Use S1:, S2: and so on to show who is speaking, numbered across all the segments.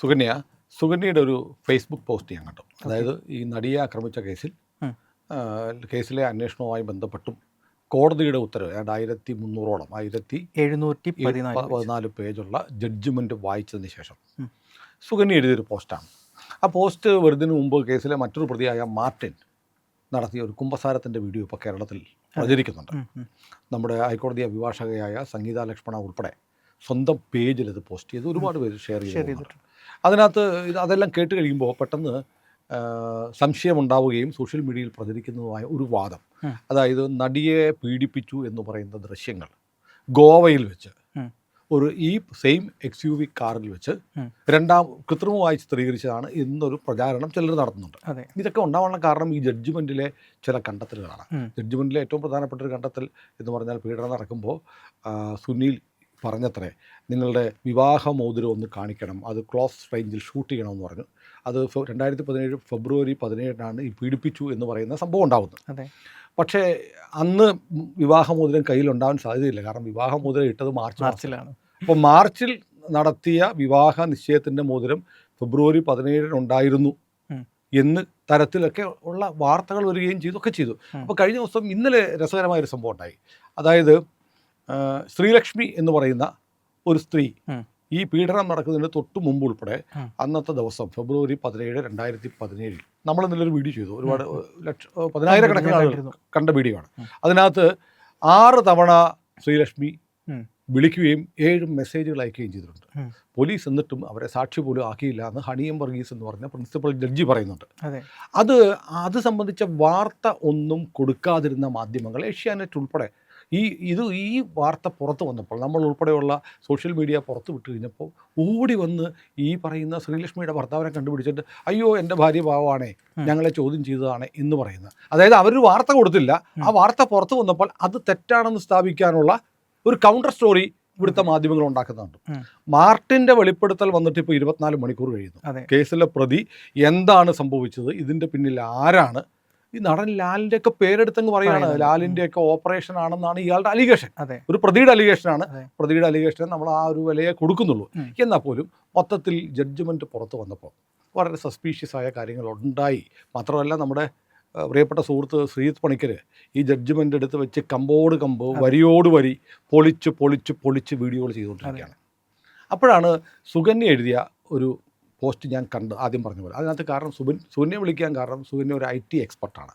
S1: സുകന്യ സുകന്യയുടെ ഒരു Facebook post ഞാൻ കണ്ടു. അതായത് ഈ നടിയെ ആക്രമിച്ച കേസിൽ കേസിലെ അന്വേഷണവുമായി ബന്ധപ്പെട്ടും കോടതിയുടെ ഉത്തരവ് ഏതാണ്ട് ആയിരത്തി മുന്നൂറോളം ആയിരത്തി
S2: എഴുന്നൂറ്റി പതിനാല്
S1: പേജുള്ള ജഡ്ജ്മെന്റ് വായിച്ചതിന് ശേഷം. സുകന്യ എഴുതിയൊരു പോസ്റ്റാണ്. ആ പോസ്റ്റ് വരുന്നതിന് മുമ്പ് കേസിലെ മറ്റൊരു പ്രതിയായ മാർട്ടിൻ നടത്തിയ ഒരു കുംഭസാരത്തിന്റെ വീഡിയോ ഇപ്പോൾ കേരളത്തിൽ പ്രചരിക്കുന്നുണ്ട്. നമ്മുടെ ഹൈക്കോടതി അഭിഭാഷകയായ സംഗീത ലക്ഷ്മണ ഉൾപ്പെടെ സ്വന്തം പേജിൽ ഇത് പോസ്റ്റ് ചെയ്ത് ഒരുപാട് പേര് ഷെയർ
S2: ഷെയർ ചെയ്തിട്ടുണ്ട്.
S1: അതിനകത്ത് ഇത് അതെല്ലാം കേട്ട് കഴിയുമ്പോൾ പെട്ടെന്ന് സംശയമുണ്ടാവുകയും സോഷ്യൽ മീഡിയയിൽ പ്രചരിക്കുന്നതുമായ ഒരു വാദം. അതായത് നടിയെ പീഡിപ്പിച്ചു എന്ന് പറയുന്ന ദൃശ്യങ്ങൾ ഗോവയിൽ വെച്ച് ഒരു ഈ സെയിം എക്സ് യു വി കാറിൽ വെച്ച് രണ്ടാം കൃത്രിമമായി ചിത്രീകരിച്ചതാണ് എന്നൊരു പ്രചാരണം ചിലർ നടത്തുന്നുണ്ട്. ഇതൊക്കെ ഉണ്ടാവാനുള്ള കാരണം ഈ ജഡ്ജ്മെന്റിലെ ചില കണ്ടെത്തലുകളാണ്.
S2: ജഡ്ജ്മെന്റിലെ
S1: ജഡ്ജ്മെന്റിലെ ഏറ്റവും പ്രധാനപ്പെട്ട ഒരു കണ്ടെത്തൽ എന്ന് പറഞ്ഞാൽ പീഡനം നടക്കുമ്പോൾ സുനിൽ പറഞ്ഞത്രേ നിങ്ങളുടെ വിവാഹ മോതിരം ഒന്ന് കാണിക്കണം അത് ക്ലോസ് റേഞ്ചിൽ ഷൂട്ട് ചെയ്യണമെന്ന് പറഞ്ഞു. അത് രണ്ടായിരത്തി പതിനേഴ് ഫെബ്രുവരി പതിനേഴിനാണ് ഈ പീഡിപ്പിച്ചു എന്ന് പറയുന്ന സംഭവം ഉണ്ടാകുന്നത് പക്ഷേ അന്ന് വിവാഹമോതിരം കയ്യിലുണ്ടാവാൻ സാധ്യതയില്ല. കാരണം വിവാഹമോതിരം ഇട്ടത് മാർച്ച്
S2: മാർച്ചിലാണ്.
S1: അപ്പോൾ മാർച്ചിൽ നടത്തിയ വിവാഹ നിശ്ചയത്തിന്റെ മോതിരം ഫെബ്രുവരി പതിനേഴിനുണ്ടായിരുന്നു. എന്ന് തരത്തിലൊക്കെ ഉള്ള വാർത്തകൾ വരികയും ചെയ്തു ഒക്കെ ചെയ്തു. അപ്പോൾ കഴിഞ്ഞ ദിവസം ഇന്നലെ രസകരമായൊരു സംഭവം ഉണ്ടായി. അതായത് ശ്രീലക്ഷ്മി എന്ന് പറയുന്ന ഒരു സ്ത്രീ ഈ പീഡനം നടക്കുന്നതിന് തൊട്ട് മുമ്പ് ഉൾപ്പെടെ അന്നത്തെ ദിവസം ഫെബ്രുവരി പതിനേഴ് രണ്ടായിരത്തി പതിനേഴിൽ നമ്മൾ നല്ലൊരു വീഡിയോ ചെയ്തു. ഒരുപാട് ലക്ഷ പതിനായിരക്കണക്കിന് ആളുകൾ കണ്ട വീഡിയോ ആണ്. അതിനകത്ത് ആറ് തവണ ശ്രീലക്ഷ്മി. വിളിക്കുകയും ഏഴ് മെസ്സേജുകൾ അയക്കുകയും ചെയ്തിട്ടുണ്ട്. പോലീസ് എന്നിട്ടും അവരെ സാക്ഷി പോലും ആക്കിയില്ല എന്ന് ഹണിയം വർഗീസ് എന്ന് പറഞ്ഞ പ്രിൻസിപ്പൽ ജഡ്ജി പറയുന്നുണ്ട്.
S2: അത്
S1: അത് സംബന്ധിച്ച വാർത്ത ഒന്നും കൊടുക്കാതിരുന്ന മാധ്യമങ്ങൾ ഏഷ്യാനെറ്റ് ഉൾപ്പെടെ ഈ ഇത് ഈ വാർത്ത പുറത്ത് വന്നപ്പോൾ നമ്മൾ ഉൾപ്പെടെയുള്ള സോഷ്യൽ മീഡിയ പുറത്ത് വിട്ട് കഴിഞ്ഞപ്പോൾ ഓടി വന്ന് ഈ പറയുന്ന ശ്രീലക്ഷ്മിയുടെ ഭർത്താവിനെ കണ്ടുപിടിച്ചിട്ട് അയ്യോ എന്റെ ഭാര്യ
S2: ഭാവമാണേ
S1: ഞങ്ങളെ ചോദ്യം ചെയ്തതാണ് എന്ന് പറയുന്നത്. അതായത് അവരൊരു വാർത്ത കൊടുത്തില്ല. ആ വാർത്ത പുറത്ത് വന്നപ്പോൾ അത് തെറ്റാണെന്ന് സ്ഥാപിക്കാനുള്ള ഒരു കൗണ്ടർ സ്റ്റോറി ഇവിടുത്തെ മാധ്യമങ്ങൾ ഉണ്ടാക്കുന്നുണ്ട്.
S2: മാർട്ടിന്റെ
S1: മാർട്ടിന്റെ വെളിപ്പെടുത്തൽ വന്നിട്ട് ഇപ്പോൾ ഇരുപത്തിനാല് മണിക്കൂർ കഴിയുന്നു. കേസിലെ പ്രതി എന്താണ് സംഭവിച്ചത്? ഇതിന്റെ പിന്നിൽ ആരാണ്? ഈ നടൻ ലാലിന്റെ ഒക്കെ പേരെടുത്തങ്ങ് പറയാണ് ലാലിന്റെ ഒക്കെ ഓപ്പറേഷൻ ആണെന്നാണ് ഇയാളുടെ അലിഗേഷൻ
S2: അതെ.
S1: ഒരു പ്രതിയുടെ അലിഗേഷനാണ്
S2: ആണ്.
S1: പ്രതിയുടെ അലിഗേഷൻ നമ്മൾ ആ ഒരു വിലയെ കൊടുക്കുന്നുള്ളൂ. എന്നാൽ പോലും മൊത്തത്തിൽ ജഡ്ജ്മെന്റ് പുറത്തു വന്നപ്പോൾ വളരെ സസ്പീഷ്യസ് ആയ കാര്യങ്ങൾ ഉണ്ടായി. മാത്രമല്ല നമ്മുടെ പ്രിയപ്പെട്ട സുഹൃത്ത് ശ്രീജിത്ത് പണിക്കർ ഈ ജഡ്ജ്മെന്റ് എടുത്ത് വെച്ച് കമ്പോട് കമ്പ് വരിയോട് വരി പൊളിച്ച് പൊളിച്ച് പൊളിച്ച് വീഡിയോകൾ ചെയ്തുകൊണ്ടിരിക്കുകയാണ്. അപ്പോഴാണ് സുകന്യ എഴുതിയ ഒരു പോസ്റ്റ് ഞാൻ കണ്ട് ആദ്യം പറഞ്ഞ പോലെ. അതിനകത്ത് കാരണം സുബിൻ സുബിനെ വിളിക്കാൻ കാരണം സുബിനെ ഒരു ഐ ടി എക്സ്പെർട്ടാണ്.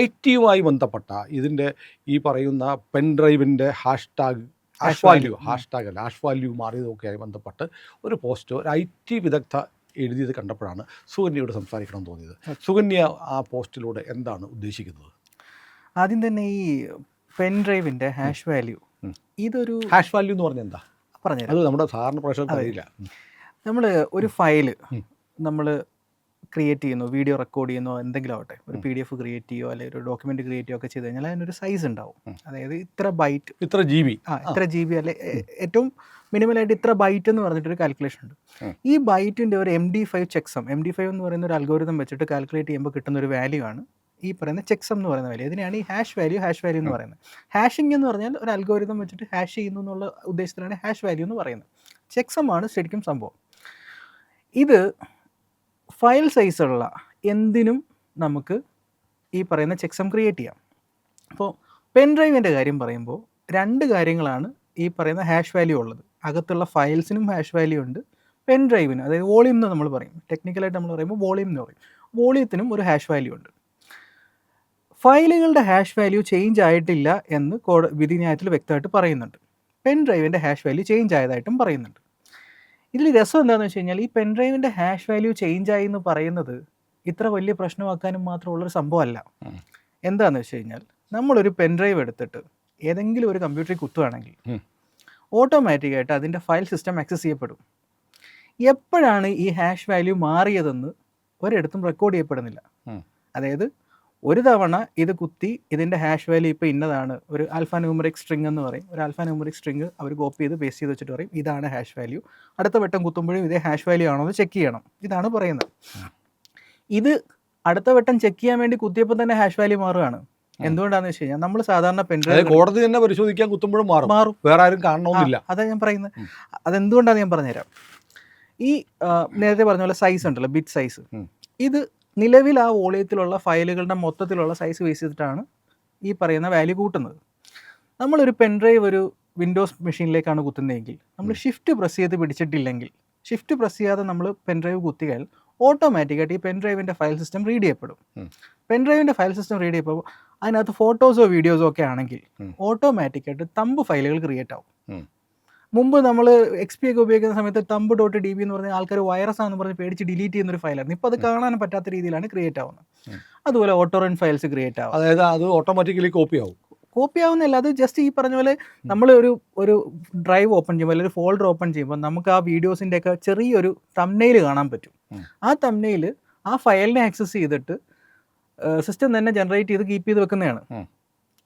S1: ഐ ടിയുമായി ബന്ധപ്പെട്ട ഇതിന്റെ ഈ പറയുന്ന പെൻ ഡ്രൈവിന്റെ ഹാഷ്ടാഗ് ഹാഷ് വാല്യൂ. ഹാഷ്ടാഗ് അല്ല ഹാഷ് വാല്യൂ മാറിയതൊക്കെയായി ബന്ധപ്പെട്ട് ഒരു പോസ്റ്റ് ഒരു ഐ ടി വിദഗ്ധ എഴുതിയത് കണ്ടപ്പോഴാണ് സുകന്യയോട് സംസാരിക്കണം എന്ന് തോന്നിയത്. സുകന്യ ആ പോസ്റ്റിലൂടെ എന്താണ് ഉദ്ദേശിക്കുന്നത്?
S2: ആദ്യം തന്നെ ഈ പെൻ ഡ്രൈവിന്റെ ഹാഷ് വാല്യൂ ഇതൊരു
S1: ഹാഷ് വാല്യൂ എന്ന് പറഞ്ഞാൽ എന്താ?
S2: പറഞ്ഞത്
S1: അത് നമ്മുടെ സാധാരണ പ്രേക്ഷകർക്ക് അറിയില്ല.
S2: നമ്മൾ ഒരു
S1: ഫയൽ
S2: നമ്മൾ ക്രിയേറ്റ് ചെയ്യുന്നു വീഡിയോ റെക്കോർഡ് ചെയ്യുന്നു എന്തെങ്കിലും ആവട്ടെ. ഒരു. പി ഡി എഫ് ക്രിയേറ്റ് ചെയ്യുകയോ അല്ലെങ്കിൽ ഒരു ഡോക്യുമെന്റ് ക്രിയേറ്റ് ചെയ്യുകയോ ഒക്കെ ചെയ്ത് കഴിഞ്ഞാൽ അതിനൊരു സൈസ് ഉണ്ടാവും. അതായത് ഇത്ര ബൈറ്റ്
S1: ഇത്ര ജി ബി
S2: ആ ഇത്ര ജി ബി അല്ലെ ഏറ്റവും മിനിമലായിട്ട് ഇത്ര ബൈറ്റ് എന്ന് പറഞ്ഞിട്ട് ഒരു കാൽക്കുലേഷൻ ഉണ്ട് ഈ ബൈറ്റിന്റെ ഒരു M D five checksum M D five എന്ന് പറയുന്ന ഒരു അൽഗോരിതം വെച്ചിട്ട് കാൽക്കുലേറ്റ് ചെയ്യുമ്പോൾ കിട്ടുന്ന ഒരു വാല്യൂ ആണ് ഈ പറയുന്ന ചെക്സം എന്ന് പറയുന്ന വാല്യൂ ഇതിനെയാണ് ഈ ഹാഷ് വാല്യൂ ഹാഷ് വാല്യൂ എന്ന് പറയുന്നത്. ഹാഷിംഗ് എന്ന് പറഞ്ഞാൽ ഒരു അൽഗോരിതം വെച്ചിട്ട് ഹാഷ് ചെയ്യുന്നു എന്നുള്ള ഉദ്ദേശത്തിലാണ് ഹാഷ് വാല്യൂ എന്ന് പറയുന്നത്. ചെക്സം ആണ് ശരിക്കും സംഭവം. ഇത് ഫയൽ സൈസുള്ള എന്തിനും നമുക്ക് ഈ പറയുന്ന ചെക്സം ക്രിയേറ്റ് ചെയ്യാം. അപ്പോൾ പെൻ ഡ്രൈവിന്റെ കാര്യം പറയുമ്പോൾ രണ്ട് കാര്യങ്ങളാണ് ഈ പറയുന്ന ഹാഷ് വാല്യൂ ഉള്ളത്. അകത്തുള്ള ഫയൽസിനും ഹാഷ് വാല്യൂ ഉണ്ട് പെൻ ഡ്രൈവിന് അതായത് വോളിയം എന്ന് നമ്മൾ പറയും. ടെക്നിക്കലായിട്ട് നമ്മൾ പറയുമ്പോൾ വോളിയം എന്ന് പറയും. വോളിയത്തിനും ഒരു ഹാഷ് വാല്യൂ ഉണ്ട്. ഫയലുകളുടെ ഹാഷ് വാല്യൂ ചേഞ്ച് ആയിട്ടില്ല എന്ന് കോട വിധിന്യായത്തിൽ വ്യക്തമായിട്ട് പറയുന്നുണ്ട്. പെൻ ഡ്രൈവിന്റെ ഹാഷ് വാല്യൂ ചേഞ്ച് ആയതായിട്ടും പറയുന്നുണ്ട്. ഇതിൽ രസം എന്താണെന്ന് വെച്ച് കഴിഞ്ഞാൽ ഈ പെൻഡ്രൈവിന്റെ ഹാഷ് വാല്യൂ ചേഞ്ച് ആയി എന്ന് പറയുന്നത് ഇത്ര വലിയ പ്രശ്നമാക്കാനും മാത്രമുള്ളൊരു സംഭവമല്ല. എന്താണെന്ന് വെച്ച് കഴിഞ്ഞാൽ നമ്മളൊരു പെൻഡ്രൈവ് എടുത്തിട്ട് ഏതെങ്കിലും ഒരു കമ്പ്യൂട്ടറിൽ കുത്തുകയാണെങ്കിൽ. ഓട്ടോമാറ്റിക്കായിട്ട് അതിന്റെ ഫയൽ സിസ്റ്റം ആക്സസ് ചെയ്യപ്പെടും എപ്പോഴാണ് ഈ ഹാഷ് വാല്യൂ മാറിയതെന്ന് ഒരിടത്തും റെക്കോർഡ് ചെയ്യപ്പെടുന്നില്ല അതായത് ഒരു തവണ ഇത് കുത്തി ഇതിന്റെ ഹാഷ് വാല്യൂ ഇപ്പോൾ ഇന്നതാണ്. ഒരു ആൽഫ ന്യൂമറിക് സ്ട്രിങ് എന്ന് പറയും. ഒരു ആൽഫ ന്യൂമറിക് സ്ട്രിങ് അവർ കോപ്പി ചെയ്ത് പേസ്റ്റ് ചെയ്ത് വെച്ചിട്ട് പറയും ഇതാണ് ഹാഷ് വാല്യൂ അടുത്ത വട്ടം കുത്തുമ്പോഴും ഇതേ ഹാഷ് വാല്യൂ ആണോ എന്ന് ചെക്ക് ചെയ്യണം. ഇതാണ് പറയുന്നത്. ഇത് അടുത്ത വട്ടം ചെക്ക് ചെയ്യാൻ വേണ്ടി കുത്തിയപ്പോൾ തന്നെ ഹാഷ് വാല്യൂ മാറുകയാണ്. എന്തുകൊണ്ടാന്ന് വെച്ച് കഴിഞ്ഞാൽ നമ്മൾ സാധാരണ
S1: പെൻഡ്രൈവ് കോടതി തന്നെ പരിശോധിക്കാൻ കുത്തുമ്പോഴും മാറും.
S2: മാറും.
S1: വേറെ ആരും കാണണമെന്നില്ല.
S2: അതാ ഞാൻ പറയുന്നത്. അതെന്തുകൊണ്ടാണ് ഞാൻ പറഞ്ഞുതരാം. ഈ നേരത്തെ പറഞ്ഞ പോലെ സൈസ് ഉണ്ടല്ലോ ബിറ്റ് സൈസ് ഇത് നിലവിൽ ആ വോളിയത്തിലുള്ള ഫയലുകളുടെ മൊത്തത്തിലുള്ള സൈസ് ബേസ് ചെയ്തിട്ടാണ് ഈ പറയുന്ന വാല്യൂ കൂട്ടുന്നത് നമ്മളൊരു പെൻഡ്രൈവ് ഒരു വിൻഡോസ് മെഷീനിലേക്കാണ് കുത്തുന്നതെങ്കിൽ നമ്മൾ ഷിഫ്റ്റ് പ്രസ് ചെയ്ത് പിടിച്ചിട്ടില്ലെങ്കിൽ ഷിഫ്റ്റ് പ്രസ് ചെയ്യാതെ നമ്മൾ പെൻഡ്രൈവ് കുത്തിയാൽ ഓട്ടോമാറ്റിക്കായിട്ട് ഈ പെൻഡ്രൈവിന്റെ ഫയൽ സിസ്റ്റം റീഡ് ചെയ്യപ്പെടും. പെൻഡ്രൈവിന്റെ ഫയൽ സിസ്റ്റം റീഡ് ചെയ്യപ്പോൾ അതിനകത്ത് ഫോട്ടോസോ വീഡിയോസോ ഒക്കെ ആണെങ്കിൽ. ഓട്ടോമാറ്റിക്കായിട്ട് തമ്പ് ഫയലുകൾ ക്രിയേറ്റ് ആവും. മുമ്പ് നമ്മൾ എക്സ് പി ഒക്കെ ഉപയോഗിക്കുന്ന സമയത്ത് തമ്പ് ഡോട്ട് ഡി ബി എന്ന് പറഞ്ഞ ആൾക്കാർ വൈറസ് ആണെന്ന് പറഞ്ഞ് പേടിച്ച് ഡിലീറ്റ് ചെയ്യുന്ന ഒരു ഫയലായിരുന്നു ഇപ്പോൾ അത് കാണാൻ പറ്റാത്ത രീതിയിലാണ് ക്രിയേറ്റ് ആവുന്നത്. അതുപോലെ ഓട്ടോ റൺ ഫയൽസ് ക്രിയേറ്റ് ആവും.
S1: അതായത് അത് ഓട്ടോമാറ്റിക്കലി കോപ്പി ആവും.
S2: കോപ്പി ആവുന്നില്ല അത് ജസ്റ്റ് ഈ പറഞ്ഞ പോലെ നമ്മൾ ഒരു ഒരു ഡ്രൈവ് ഓപ്പൺ ചെയ്യുമ്പോൾ അല്ലെങ്കിൽ ഒരു ഫോൾഡർ ഓപ്പൺ ചെയ്യുമ്പോൾ നമുക്ക് ആ വീഡിയോസിന്റെ ഒക്കെ ചെറിയൊരു തമ്നയിൽ കാണാൻ പറ്റും. ആ തമ്നയിൽ ആ ഫയലിനെ ആക്സസ് ചെയ്തിട്ട് സിസ്റ്റം തന്നെ ജനറേറ്റ് ചെയ്ത് കീപ്പ് ചെയ്ത് വെക്കുന്നതാണ്.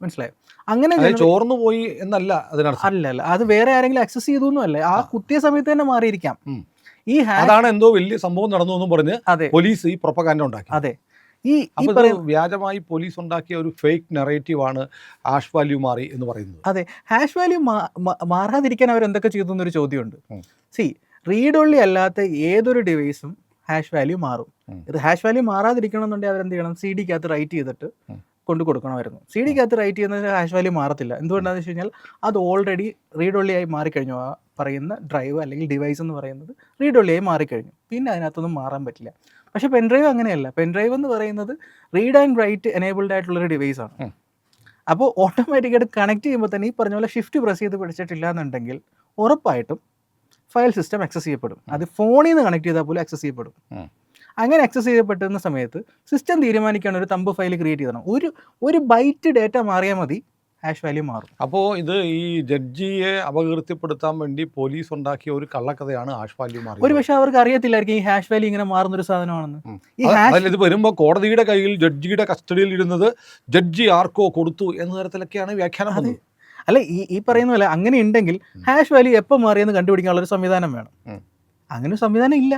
S2: മനസ്സിലായോ? അങ്ങനെ
S1: ചോർന്നു പോയി എന്നല്ല അതിനർത്ഥം.
S2: അല്ല അല്ല അത് വേറെ ആരെങ്കിലും ആക്സസ് ചെയ്തു എന്നും അല്ല. ആ കുത്തിയ സമയത്ത് തന്നെ മാറിയിരിക്കാം. ഈ
S1: അതാണ് എന്തോ വലിയ സംഭവം നടന്നു എന്നും പറഞ്ഞ് പോലീസ് ഈ പ്രൊപ്പകാൻഡ ഉണ്ടാക്കി.
S2: അതെ. ഈ
S1: വ്യാജമായി പോലീസ് ഉണ്ടാക്കിയ ഒരു ഫേക്ക് നെറേറ്റീവ് ആണ് ഹാഷ് വാല്യൂ മാറി എന്ന് പറയുന്നത്. അതെ.
S2: ഹാഷ് വാല്യൂ മാറാതിരിക്കാൻ അവർ എന്തൊക്കെ ചെയ്തു എന്നൊരു ചോദ്യമുണ്ട് സി റീഡ് ഒള്ളി അല്ലാത്ത ഏതൊരു ഡിവൈസും ഹാഷ് വാല്യൂ മാറും. ഇത് ഹാഷ് വാല്യൂ മാറാതിരിക്കണം എന്നുണ്ടെങ്കിൽ അവരെന്ത് ചെയ്യണം? സി ഡിക്കകത്ത് റൈറ്റ് ചെയ്തിട്ട്. കൊണ്ട് കൊടുക്കണമായിരുന്നു. സി ഡിക്കകത്ത് റൈറ്റ് ചെയ്യുന്നതിന് ഹാഷ് വാല്യൂ മാറത്തില്ല. എന്തുകൊണ്ടാണെന്ന് വെച്ച് കഴിഞ്ഞാൽ അത് ഓൾറെഡി റീഡ് ആയി മാറിക്കഴിഞ്ഞു. ആ പറയുന്ന ഡ്രൈവ് അല്ലെങ്കിൽ ഡിവൈസ് എന്ന് പറയുന്നത് റീഡ് ആയി മാറിക്കഴിഞ്ഞു. പിന്നെ അതിനകത്തൊന്നും മാറാൻ പറ്റില്ല. പക്ഷെ പക്ഷേ പെൻഡ്രൈവ് അങ്ങനെയല്ല. പെൻഡ്രൈവ് എന്ന് പറയുന്നത് റീഡ് ആൻഡ് റൈറ്റ് എനേബിൾഡ് ആയിട്ടുള്ള ഒരു ഡിവൈസ് ആണ് അപ്പോൾ ഓട്ടോമാറ്റിക്കായിട്ട് കണക്ട് ചെയ്യുമ്പോൾ തന്നെ ഈ പറഞ്ഞ പോലെ ഷിഫ്റ്റ് പ്രസ് ചെയ്ത് പിടിച്ചിട്ടില്ല എന്നുണ്ടെങ്കിൽ ഉറപ്പായിട്ടും ഫയൽ സിസ്റ്റം ആക്സസ് ചെയ്യപ്പെടും. അത് ഫോണിൽ നിന്ന് കണക്ട് ചെയ്താൽ പോലും ആക്സസ് ചെയ്യപ്പെടും. അങ്ങനെ ആക്സസ് ചെയ്യപ്പെട്ടുന്ന സമയത്ത് സിസ്റ്റം തീരുമാനിക്കുകയാണ് ഒരു തമ്പ് ഫയൽ ക്രിയേറ്റ് ചെയ്തണം ഒരു ഒരു ബൈറ്റ് ഡേറ്റ മാറിയാൽ മതി ഹാഷ് വാല്യൂ മാറും.
S1: അപ്പോൾ ഇത് ഈ ജഡ്ജിയെ അപകീർത്തിപ്പെടുത്താൻ വേണ്ടി പോലീസ് ഉണ്ടാക്കിയ ഒരു കള്ളക്കഥയാണ് ഹാഷ് വാല്യൂ മാറി
S2: ഒരു പക്ഷേ അവർക്ക് അറിയത്തില്ലായിരിക്കും ഈ ഹാഷ് വാല്യൂ ഇങ്ങനെ മാറുന്ന ഒരു സാധനമാണെന്ന് ഈ ഹാഷ്
S1: ഇത് വരുമ്പോൾ കോടതിയുടെ കയ്യിൽ ജഡ്ജിയുടെ കസ്റ്റഡിയിൽ ഇരുന്നത് ജഡ്ജി ആർക്കോ കൊടുത്തു എന്ന തരത്തിലൊക്കെയാണ് വ്യാഖ്യാനം
S2: അതെ.
S1: വന്നത്.
S2: അല്ല ഈ ഈ പറയുന്ന പോലെ അങ്ങനെ ഉണ്ടെങ്കിൽ ഹാഷ് വാല്യൂ എപ്പോൾ മാറിയെന്ന് കണ്ടുപിടിക്കാനുള്ള ഒരു സംവിധാനം വേണം. അങ്ങനെ ഒരു സംവിധാനം ഇല്ല.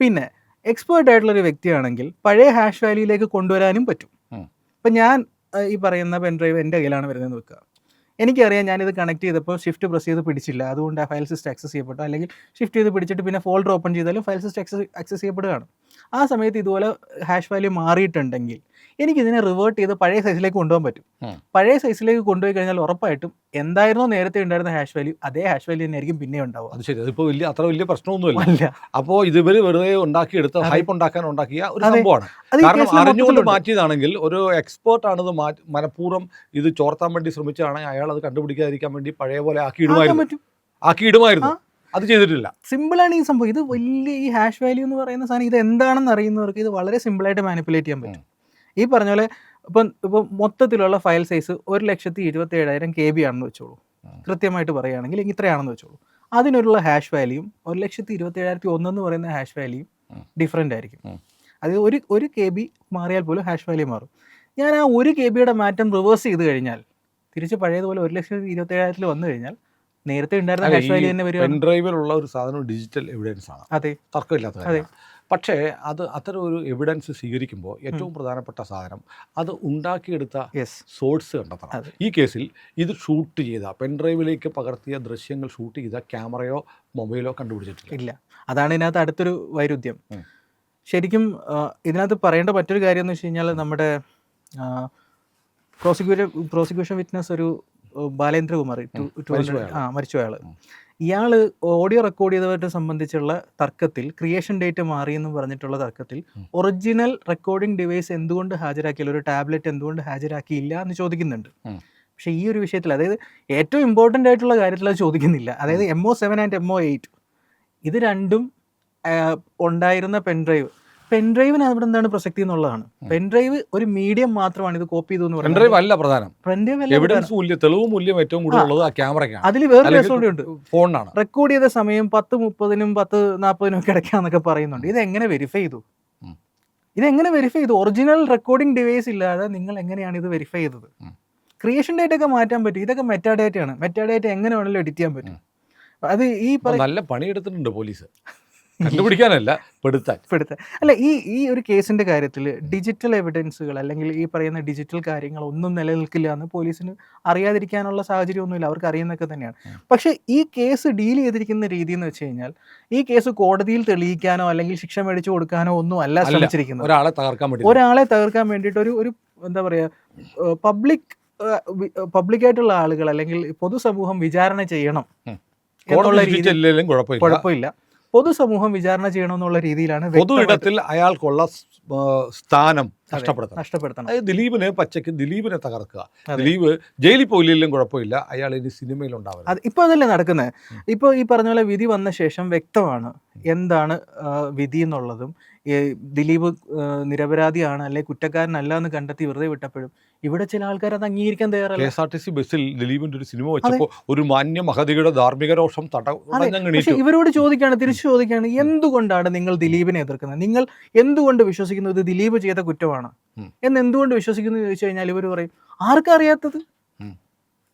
S2: പിന്നെ എക്സ്പേർട്ട് ആയിട്ടുള്ള ഒരു വ്യക്തിയാണെങ്കിൽ പഴയ ഹാഷ് വാല്യൂയിലേക്ക് കൊണ്ടുവരാനും പറ്റും. ഇപ്പം ഞാൻ ഈ പറയുന്ന പെൻഡ്രൈവ് എന്റെ കയ്യിലാണ് വരുന്നത് വെക്കുക. എനിക്കറിയാം ഞാനിത് കണക്ട് ചെയ്തപ്പോൾ ഷിഫ്റ്റ് പ്രസ് ചെയ്ത് പിടിച്ചില്ല. അതുകൊണ്ട് ആ ഫയൽ സിസ്റ്റം ആക്സസ് ചെയ്യപ്പെട്ടു. അല്ലെങ്കിൽ ഷിഫ്റ്റ് ചെയ്ത് പിടിച്ചിട്ട് പിന്നെ ഫോൾഡർ ഓപ്പൺ ചെയ്താലും ഫയൽ സിസ്റ്റം ആക്സസ് ആക്സസ് ചെയ്യപ്പെടുകയാണ്. ആ സമയത്ത് ഇതുപോലെ ഹാഷ് വാല്യൂ മാറിയിട്ടുണ്ടെങ്കിൽ എനിക്ക് ഇതിനെ റിവേർട്ട് ചെയ്ത് പഴയ സൈസിലേക്ക് കൊണ്ടുപോകാൻ പറ്റും. പഴയ സൈസിലേക്ക് കൊണ്ടുപോയി കഴിഞ്ഞാൽ ഉറപ്പായിട്ടും എന്തായിരുന്നോ നേരത്തെ ഉണ്ടായിരുന്ന ഹാഷ് വാല്യൂ അതേ ഹാഷ് വാല്യൂ തന്നെ ആയിരിക്കും പിന്നെ ഉണ്ടാവുക.
S1: അത് ശരി. അതിപ്പോ വലിയ അത്ര വലിയ പ്രശ്നമൊന്നുമില്ല.
S2: അല്ല.
S1: അപ്പോൾ ഇത് വെറുതെ ഉണ്ടാക്കിയെടുത്ത ഹൈപ്പ് ഉണ്ടാക്കാൻ ഉണ്ടാക്കിയ ഒരു. സംഭവമാണ്. കാരണം അറിഞ്ഞുകൊണ്ട്. മാറ്റിയതാണെങ്കിൽ ഒരു എക്സ്പേർട്ട് ആണ് ഇത് മനഃപൂർവം ഇത് ചോർത്താൻ വേണ്ടി ശ്രമിച്ചതാണെങ്കിൽ അയാൾ അത് കണ്ടുപിടിക്കാതിരിക്കാൻ വേണ്ടി പഴയ പോലെ ആക്കിയിടുമായിരുന്നു ആക്കിയിടുമായിരുന്നു അത് ചെയ്തിട്ടില്ല.
S2: സിമ്പിൾ ആണ് ഈ സംഭവം. ഇത് വലിയ ഈ ഹാഷ് വാല്യൂ എന്ന് പറയുന്ന സാധനം ഇത് എന്താണെന്ന് അറിയുന്നവർക്ക് ഇത് വളരെ സിമ്പിൾ ആയിട്ട് മാനിപ്പുലേറ്റ് ചെയ്യാൻ പറ്റും. ഈ പറഞ്ഞ പോലെ ഇപ്പം ഇപ്പം മൊത്തത്തിലുള്ള ഫയൽ സൈസ് ഒരു ലക്ഷത്തി ഇരുപത്തി ഏഴായിരം കെ ബി ആണെന്ന് വെച്ചോളൂ. കൃത്യമായിട്ട് പറയുകയാണെങ്കിൽ ഇത്രയാണെന്ന് വെച്ചോളൂ അതിനുള്ള ഹാഷ് വാല്യൂം ഒരു ലക്ഷത്തി ഇരുപത്തി ഏഴായിരത്തി ഒന്നെന്ന് പറയുന്ന ഹാഷ്
S1: വാല്യൂം.
S2: ഡിഫറെന്റ് ആയിരിക്കും. അത് ഒരു ഒരു കെ ബി മാറിയാൽ പോലും ഹാഷ് വാല്യൂ മാറും ഞാൻ ആ ഒരു കെ ബിയുടെ മാറ്റം റിവേഴ്സ് ചെയ്ത് കഴിഞ്ഞാൽ തിരിച്ച് പഴയതുപോലെ ഒരു ലക്ഷത്തി ഇരുപത്തി ഏഴായിരത്തിൽ വന്നു കഴിഞ്ഞാൽ നേരത്തെ ഉണ്ടായിരുന്ന ഹാഷ് വാല്യൂ തന്നെ വരിക
S1: പെൻഡ്രൈവിലുള്ള ഒരു സാധനം ഡിജിറ്റൽ എവിഡൻസ് ആണ്.
S2: അതെ.
S1: തർക്കമില്ലാത്ത. പക്ഷേ അത് അത്തരം ഒരു എവിഡൻസ് സ്വീകരിക്കുമ്പോൾ ഏറ്റവും പ്രധാനപ്പെട്ട സാധനം അത് ഉണ്ടാക്കിയെടുത്ത സോഴ്സ് കണ്ടെത്തണം. ഈ കേസിൽ ഇത് ഷൂട്ട് ചെയ്ത പെൻഡ്രൈവിലേക്ക് പകർത്തിയ ദൃശ്യങ്ങൾ ഷൂട്ട് ചെയ്ത ക്യാമറയോ മൊബൈലോ കണ്ടുപിടിച്ചിട്ടില്ല.
S2: ഇല്ല. അതാണ് ഇതിനകത്ത് അടുത്തൊരു വൈരുദ്ധ്യം. ശരിക്കും ഇതിനകത്ത് പറയേണ്ട മറ്റൊരു കാര്യം എന്ന് വെച്ച് കഴിഞ്ഞാൽ നമ്മുടെ പ്രോസിക്യൂഷൻ പ്രോസിക്യൂഷൻ വിറ്റ്നസ് ഒരു ബാലേന്ദ്രകുമാർ ആ മരിച്ചുപോയ
S1: ഇയാൾ
S2: ഇയാൾ ഓഡിയോ റെക്കോർഡ് ചെയ്തവരെ സംബന്ധിച്ചുള്ള തർക്കത്തിൽ ക്രിയേഷൻ ഡേറ്റ് മാറിയെന്ന് പറഞ്ഞിട്ടുള്ള തർക്കത്തിൽ. ഒറിജിനൽ റെക്കോർഡിംഗ് ഡിവൈസ് എന്തുകൊണ്ട് ഹാജരാക്കിയില്ല? ഒരു ടാബ്ലറ്റ് എന്തുകൊണ്ട് ഹാജരാക്കിയില്ല എന്ന് ചോദിക്കുന്നുണ്ട്. പക്ഷെ ഈ ഒരു വിഷയത്തിൽ അതായത് ഏറ്റവും ഇമ്പോർട്ടന്റ് ആയിട്ടുള്ള കാര്യത്തിൽ അത് ചോദിക്കുന്നില്ല. അതായത് M O seven and M O eight ഇത് രണ്ടും ഉണ്ടായിരുന്ന പെൻഡ്രൈവ് പെൻഡ്രൈവിന് അവിടെ എന്താണ് പ്രസക്തി എന്നുള്ളതാണ്. പെൻഡ്രൈവ് ഒരു മീഡിയം മാത്രമാണ് ഇത് കോപ്പി ചെയ്തു
S1: പെൻഡ്രൈവ് അല്ല പ്രധാനം. എവിഡൻസ് മൂല്യം തെളിവ് മൂല്യം ഏറ്റവും കൂടുതലുള്ളത് ആ ക്യാമറയ്ക്കാണ്.
S2: അതിൽ വേറെ രസം ഉണ്ട്
S1: ഫോണാണ്
S2: റെക്കോർഡ് ചെയ്ത സമയം പത്ത് മുപ്പതിനും പത്ത് നാൽപ്പതിനും ഒക്കെ ഇടയ്ക്കാന്നൊക്കെ പറയുന്നുണ്ട്. ഇത് എങ്ങനെ വെരിഫൈ ചെയ്തു? എങ്ങനെ വെരിഫൈ ചെയ്തു? ഒറിജിനൽ റെക്കോർഡിംഗ് ഡിവൈസ് ഇല്ലാതെ നിങ്ങൾ എങ്ങനെയാണ് ഇത് വെരിഫൈ ചെയ്തത്? ക്രിയേഷൻ ഡേറ്റ് ഒക്കെ മാറ്റാൻ പറ്റും. ഇതൊക്കെ മെറ്റാ ഡേറ്റയാണ് മെറ്റാ ഡേറ്റ എങ്ങനെ വേണമെങ്കിലും എഡിറ്റ് ചെയ്യാൻ പറ്റും. അത് ഈ
S1: നല്ല പണിയെടുത്തിട്ടുണ്ട് പോലീസ്. കണ്ടുപിടിക്കാനല്ല പെടുത്താൻ.
S2: പെടുത്താൻ. അല്ല ഈ ഈ ഒരു കേസിന്റെ കാര്യത്തിൽ ഡിജിറ്റൽ എവിഡൻസുകൾ അല്ലെങ്കിൽ ഈ പറയുന്ന ഡിജിറ്റൽ കാര്യങ്ങൾ ഒന്നും നിലനിൽക്കില്ല എന്ന് പോലീസിന് അറിയാതിരിക്കാനുള്ള സാഹചര്യമൊന്നുമില്ല. അവർക്ക് അറിയുന്നൊക്കെ തന്നെയാണ്. പക്ഷെ ഈ കേസ് ഡീൽ ചെയ്തിരിക്കുന്ന രീതി എന്ന് വെച്ച് കഴിഞ്ഞാൽ ഈ കേസ് കോടതിയിൽ തെളിയിക്കാനോ അല്ലെങ്കിൽ ശിക്ഷ മേടിച്ചു കൊടുക്കാനോ ഒന്നും അല്ല. ശ്രമിച്ചിരിക്കുന്നത്.
S1: ഒരാളെ തകർക്കാൻ വേണ്ടി.
S2: ഒരാളെ തകർക്കാൻ വേണ്ടിയിട്ട് ഒരു ഒരു എന്താ പറയുക പബ്ലിക് പബ്ലിക്കായിട്ടുള്ള ആളുകൾ അല്ലെങ്കിൽ പൊതുസമൂഹം വിചാരണ ചെയ്യണം
S1: കുഴപ്പമില്ല.
S2: പൊതുസമൂഹം വിചാരണ ചെയ്യണമെന്നുള്ള രീതിയിലാണ്
S1: പൊതു ഇടത്തിൽ അയാൾക്കുള്ള സ്ഥാനം നഷ്ടപ്പെടുത്തണം.
S2: നഷ്ടപ്പെടുത്തണം.
S1: അതായത് ദിലീപിനെ പച്ചയ്ക്ക് ദിലീപിനെ തകർക്കുക. ദിലീപ് ജയിലിൽ പോയില്ലെങ്കിലും കുഴപ്പമില്ല. അയാൾ ഇനി സിനിമയിൽ ഉണ്ടാവരുത്.
S2: അത് ഇപ്പൊ അതല്ലേ നടക്കുന്നത്. ഇപ്പൊ ഈ പറഞ്ഞ പോലെ വിധി വന്ന ശേഷം വ്യക്തമാണ് എന്താണ് വിധി എന്നുള്ളതും. ദിലീപ് നിരപരാധിയാണ് അല്ലെ കുറ്റക്കാരനല്ല എന്ന് കണ്ടെത്തി വെറുതെ വിട്ടപ്പോഴും. ഇവിടെ ചില ആൾക്കാർ അത് അംഗീകരിക്കാൻ
S1: കെ
S2: തയ്യാറല്ല
S1: എസ് ആർ ടി സി ബസ്സിൽ ദിലീപിന്റെ ഒരു സിനിമ വെച്ചപ്പോൾ ഒരു മാന്യ മഹതിയുടെ ധാർമ്മിക രോഷം തട
S2: ഇവരോട് ചോദിക്കാണ് തിരിച്ചു ചോദിക്കാണ് എന്തുകൊണ്ടാണ് നിങ്ങൾ ദിലീപിനെ എതിർക്കുന്നത്? നിങ്ങൾ എന്തുകൊണ്ട് വിശ്വസിക്കുന്നത്? ദിലീപ് ചെയ്ത കുറ്റമാണ്?
S1: ഉം.
S2: എന്ന് എന്തുകൊണ്ട് വിശ്വസിക്കുന്നു ചോദിച്ചു കഴിഞ്ഞാൽ ഇവർ പറയും ആർക്കും അറിയാത്തത്.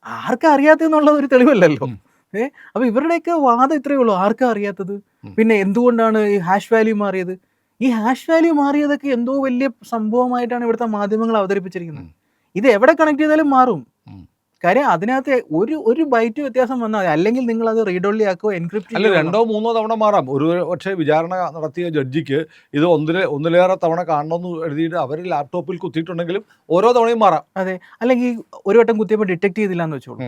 S2: ആർക്കും അറിയാത്തതെന്നുള്ളത് ഒരു തെളിവല്ലല്ലോ. ഏ അപ്പൊ ഇവരുടെയൊക്കെ വാദം ഇത്രയേ ഉള്ളൂ ആർക്കും അറിയാത്തത് പിന്നെ എന്തുകൊണ്ടാണ് ഈ ഹാഷ് വാല്യൂ മാറിയത് ഈ ഹാഷ് വാല്യൂ മാറിയതൊക്കെ എന്തോ വലിയ സംഭവമായിട്ടാണ് ഇവിടുത്തെ മാധ്യമങ്ങൾ അവതരിപ്പിച്ചിരിക്കുന്നത് ഇത് എവിടെ കണക്ട് ചെയ്താലും മാറും. കാര്യം അതിനകത്ത് ഒരു ഒരു ബൈറ്റ് വ്യത്യാസം വന്നാൽ അല്ലെങ്കിൽ നിങ്ങൾ അത് റീഡോൺലി ഓൺലി ആക്കോ എൻക്രിപ്റ്റ്
S1: അല്ല രണ്ടോ മൂന്നോ തവണ മാറാം. ഒരു പക്ഷേ വിചാരണ നടത്തിയ ജഡ്ജിക്ക് ഇത് ഒന്നിലെ ഒന്നിലേറെ തവണ കാണണമെന്ന് എഴുതിയിട്ട് അവർ ലാപ്ടോപ്പിൽ കുത്തിയിട്ടുണ്ടെങ്കിലും ഓരോ തവണയും മാറാം. അതെ.
S2: അല്ലെങ്കിൽ ഒരു വട്ടം കുത്തിയപ്പോൾ ഡിറ്റക്ട് ചെയ്തില്ല എന്ന് വെച്ചോളൂ.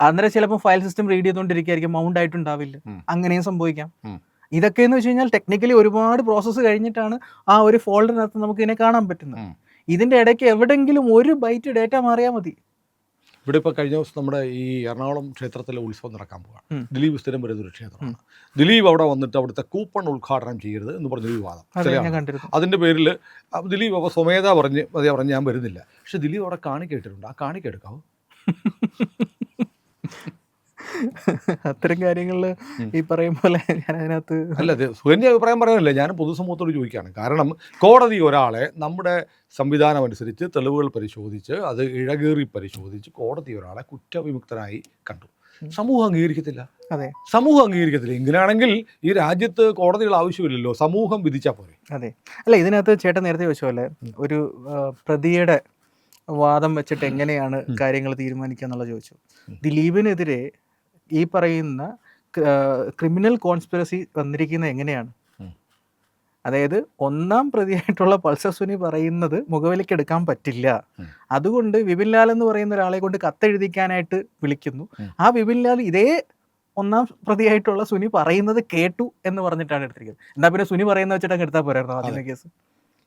S2: അന്നേരം ചിലപ്പോൾ ഫയൽ സിസ്റ്റം റീഡ് ചെയ്തുകൊണ്ടിരിക്കുകയായിരിക്കും മൗണ്ട് ആയിട്ടുണ്ടാവില്ല. അങ്ങനെയും സംഭവിക്കാം. ഇതൊക്കെ എന്ന് വെച്ച് കഴിഞ്ഞാൽ ടെക്നിക്കലി ഒരുപാട് പ്രോസസ്സ് കഴിഞ്ഞിട്ടാണ് ആ ഒരു ഫോൾഡറിനകത്ത് നമുക്ക് ഇതിനെ കാണാൻ പറ്റുന്നത്. ഇതിന്റെ ഇടയ്ക്ക് എവിടെങ്കിലും ഒരു ബൈറ്റ് ഡേറ്റ മാറിയാൽ മതി.
S1: ഇവിടെ ഇപ്പോൾ കഴിഞ്ഞ ദിവസം നമ്മുടെ ഈ എറണാകുളം ക്ഷേത്രത്തിലെ ഉത്സവം നടക്കാൻ
S2: പോകാം.
S1: ദിലീപ് സ്ഥിരം വരുന്ന ഒരു ക്ഷേത്രമാണ്. ദിലീപ് അവിടെ വന്നിട്ട് അവിടുത്തെ കൂപ്പൺ ഉദ്ഘാടനം ചെയ്യരുത് എന്ന് പറഞ്ഞൊരു വിവാദം. അതിന്റെ പേരിൽ ദിലീപ് അപ്പോൾ സ്വമേധ പറഞ്ഞ് മതി പറഞ്ഞ് ഞാൻ വരുന്നില്ല. പക്ഷെ ദിലീപ് അവിടെ കാണിക്കേട്ടിട്ടുണ്ട് ആ കാണിക്ക എടുക്കാവോ?
S2: അത്തരം കാര്യങ്ങളിൽ ഈ പറയും പോലെ ഞാൻ അതിനകത്ത്
S1: അല്ല അത് അഭിപ്രായം പറയാനല്ല ഞാൻ പൊതുസമൂഹത്തോട് ചോദിക്കുകയാണ്. കാരണം കോടതി ഒരാളെ നമ്മുടെ സംവിധാനം അനുസരിച്ച് തെളിവുകൾ പരിശോധിച്ച് അത് ഇഴകേറി പരിശോധിച്ച് കോടതി ഒരാളെ കുറ്റവിമുക്തനായി കണ്ടു. സമൂഹം അംഗീകരിക്കത്തില്ല.
S2: അതെ.
S1: സമൂഹം അംഗീകരിക്കത്തില്ല. ഇങ്ങനെയാണെങ്കിൽ ഈ രാജ്യത്ത് കോടതികൾ ആവശ്യമില്ലല്ലോ. സമൂഹം വിധിച്ചാൽ പോരെ.
S2: അതെ. അല്ല ഇതിനകത്ത് ചേട്ടൻ നേരത്തെ പോലെ ഒരു പ്രതിയുടെ വാദം വെച്ചിട്ട് എങ്ങനെയാണ്. കാര്യങ്ങൾ തീരുമാനിക്കുക എന്നുള്ളത് ചോദിച്ചു. ദിലീപിനെതിരെ ഈ പറയുന്ന ക്രിമിനൽ കോൺസ്പിറസി വന്നിരിക്കുന്നത് എങ്ങനെയാണ്? അതായത് ഒന്നാം പ്രതിയായിട്ടുള്ള പൾസർ സുനി പറയുന്നത് മുഖവിലേക്ക് എടുക്കാൻ പറ്റില്ല. അതുകൊണ്ട് വിപിൻ ലാൽ എന്ന് പറയുന്ന ഒരാളെ കൊണ്ട് കത്തെഴുതിക്കാനായിട്ട് വിളിക്കുന്നു. ആ വിപിൻ ലാൽ ഇതേ ഒന്നാം പ്രതിയായിട്ടുള്ള സുനി പറയുന്നത് കേട്ടു എന്ന് പറഞ്ഞിട്ടാണ് എടുത്തിരിക്കുന്നത്. എന്നാ പിന്നെ സുനി പറയുന്ന വെച്ചിട്ട് അങ്ങ് എടുത്താൽ പോരായിരുന്നു ആദ്യമേ കേസ്?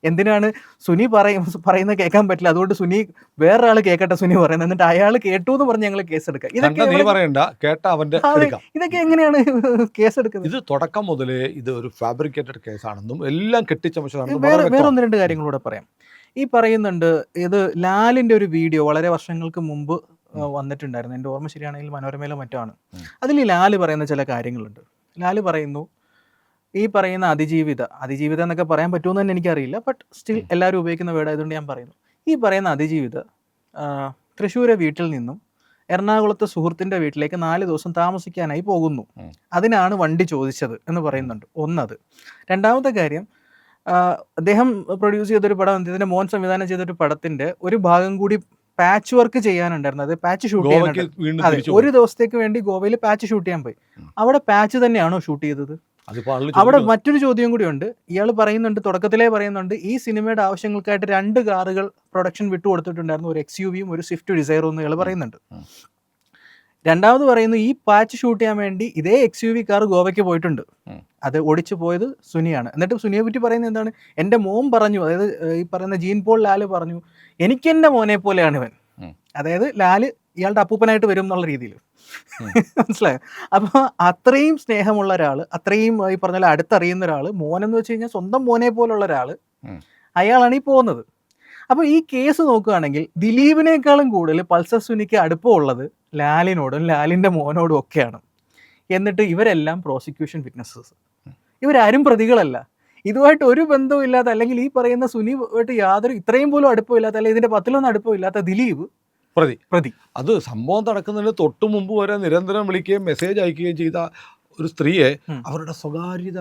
S2: എന്തിനാണ് സുനി പറയും പറയുന്നത് കേൾക്കാൻ പറ്റില്ല. അതുകൊണ്ട് സുനി വേറൊരാൾ കേൾക്കട്ടെ സുനി പറയുന്നത്. എന്നിട്ട് അയാൾ കേട്ടു എന്ന് പറഞ്ഞ് ഞങ്ങൾ കേസ് എടുക്കുക ഇതൊക്കെ
S1: പറയണ്ട. കേട്ട അവന്റെ.
S2: ഇതൊക്കെ എങ്ങനെയാണ് കേസ് എടുക്കുന്നത്
S1: ഇത് തുടക്കം മുതലേ ഇത് ഒരു ഫാബ്രിക്കേറ്റഡ് കേസാണെന്നും എല്ലാം കെട്ടിച്ചമച്ചതാണെന്നും
S2: വേറെ വേറെ. ഒന്ന് രണ്ട് കാര്യങ്ങളൂടെ പറയാം. ഈ പറയുന്നുണ്ട് ഇത് ലാലിന്റെ ഒരു വീഡിയോ വളരെ വർഷങ്ങൾക്ക് മുമ്പ് വന്നിട്ടുണ്ടായിരുന്നു. എന്റെ ഓർമ്മ ശരിയാണെങ്കിൽ മനോരമയിലോ മറ്റാണ്
S1: ആണ്.
S2: അതിൽ ലാൽ പറയുന്ന ചില കാര്യങ്ങളുണ്ട്. ലാൽ പറയുന്നു ഈ പറയുന്ന അതിജീവിത അതിജീവിത എന്നൊക്കെ പറയാൻ പറ്റുമെന്ന് തന്നെ എനിക്കറിയില്ല. ബട്ട് സ്റ്റിൽ എല്ലാവരും ഉപയോഗിക്കുന്ന വേർഡ് ആയതുകൊണ്ട് ഞാൻ പറയുന്നു. ഈ പറയുന്ന അതിജീവിത തൃശ്ശൂരെ വീട്ടിൽ നിന്നും എറണാകുളത്തെ സുഹൃത്തിന്റെ വീട്ടിലേക്ക് നാല് ദിവസം താമസിക്കാനായി പോകുന്നു. അതിനാണ് വണ്ടി ചോദിച്ചത് എന്ന് പറയുന്നുണ്ട്. ഒന്നത്. രണ്ടാമത്തെ കാര്യം അദ്ദേഹം പ്രൊഡ്യൂസ് ചെയ്തൊരു പടം അദ്ദേഹത്തിന്റെ മോൻ സംവിധാനം ചെയ്തൊരു പടത്തിന്റെ ഒരു ഭാഗം കൂടി പാച്ച് വർക്ക് ചെയ്യാനുണ്ടായിരുന്നു. അത് പാച്ച് ഷൂട്ട്
S1: ചെയ്യാൻ
S2: ചെയ്യാനുണ്ട് ഒരു ദിവസത്തേക്ക് വേണ്ടി ഗോവയിൽ പാച്ച് ഷൂട്ട് ചെയ്യാൻ പോയി. അവിടെ പാച്ച് തന്നെയാണോ ഷൂട്ട് ചെയ്തത്? അവിടെ മറ്റൊരു ചോദ്യം കൂടിയുണ്ട് ഇയാൾ പറയുന്നുണ്ട് തുടക്കത്തിലേ പറയുന്നുണ്ട് ഈ സിനിമയുടെ ആവശ്യങ്ങൾക്കായിട്ട് രണ്ട് കാറുകൾ പ്രൊഡക്ഷൻ വിട്ടുകൊടുത്തിട്ടുണ്ടായിരുന്നു ഒരു എക്സ് യു വിയും ഒരു സ്വിഫ്റ്റ് ഡിസൈറും എന്ന് ഇയാൾ പറയുന്നുണ്ട്. രണ്ടാമത് പറയുന്നു ഈ പാച്ച് ഷൂട്ട് ചെയ്യാൻ വേണ്ടി ഇതേ എക്സ് യു വി കാർ ഗോവയ്ക്ക് പോയിട്ടുണ്ട്. അത് ഓടിച്ചു പോയത് സുനിയാണ്. എന്നിട്ട് സുനിയെ പറ്റി പറയുന്നത് എന്താണ്? എന്റെ മോൻ പറഞ്ഞു അതായത് ഈ പറയുന്ന ജീൻ പോൾ ലാൽ പറഞ്ഞു എനിക്ക് എന്റെ മോനെ പോലെയാണ് ഇവൻ. അതായത് ലാൽ ഇയാളുടെ അപ്പൂപ്പനായിട്ട് വരും എന്നുള്ള രീതിയിൽ മനസ്സിലായോ? അപ്പോൾ അത്രയും സ്നേഹമുള്ള ഒരാൾ അത്രയും ഈ പറഞ്ഞ പോലെ അടുത്തറിയുന്ന ഒരാൾ മോനെന്ന് വെച്ച് കഴിഞ്ഞാൽ സ്വന്തം മോനെ പോലുള്ള ഒരാൾ അയാളാണ് ഈ പോകുന്നത്. അപ്പോൾ ഈ കേസ് നോക്കുകയാണെങ്കിൽ ദിലീപിനേക്കാളും കൂടുതൽ പൾസർ സുനിക്ക് അടുപ്പമുള്ളത് ലാലിനോടും ലാലിന്റെ മോനോടും ഒക്കെയാണ്. എന്നിട്ട് ഇവരെല്ലാം പ്രോസിക്യൂഷൻ വിറ്റ്നസ്സസ് ഇവരാരും പ്രതികളല്ല. ഇതുമായിട്ട് ഒരു ബന്ധവും ഇല്ലാത്ത അല്ലെങ്കിൽ ഈ പറയുന്ന സുനിയുമായിട്ട് യാതൊരു ഇത്രയും പോലും അടുപ്പമില്ലാത്ത അല്ലെങ്കിൽ ഇതിന്റെ പത്തിലൊന്നും അടുപ്പമില്ലാത്ത ദിലീപ്
S1: പ്രതി.
S2: പ്രതി.
S1: അത് സംഭവം നടക്കുന്നതിന് തൊട്ട് മുമ്പ് വരെ നിരന്തരം വിളിക്കുകയും മെസ്സേജ് അയക്കുകയും ചെയ്ത ഒരു സ്ത്രീയെ അവരുടെ സ്വകാര്യത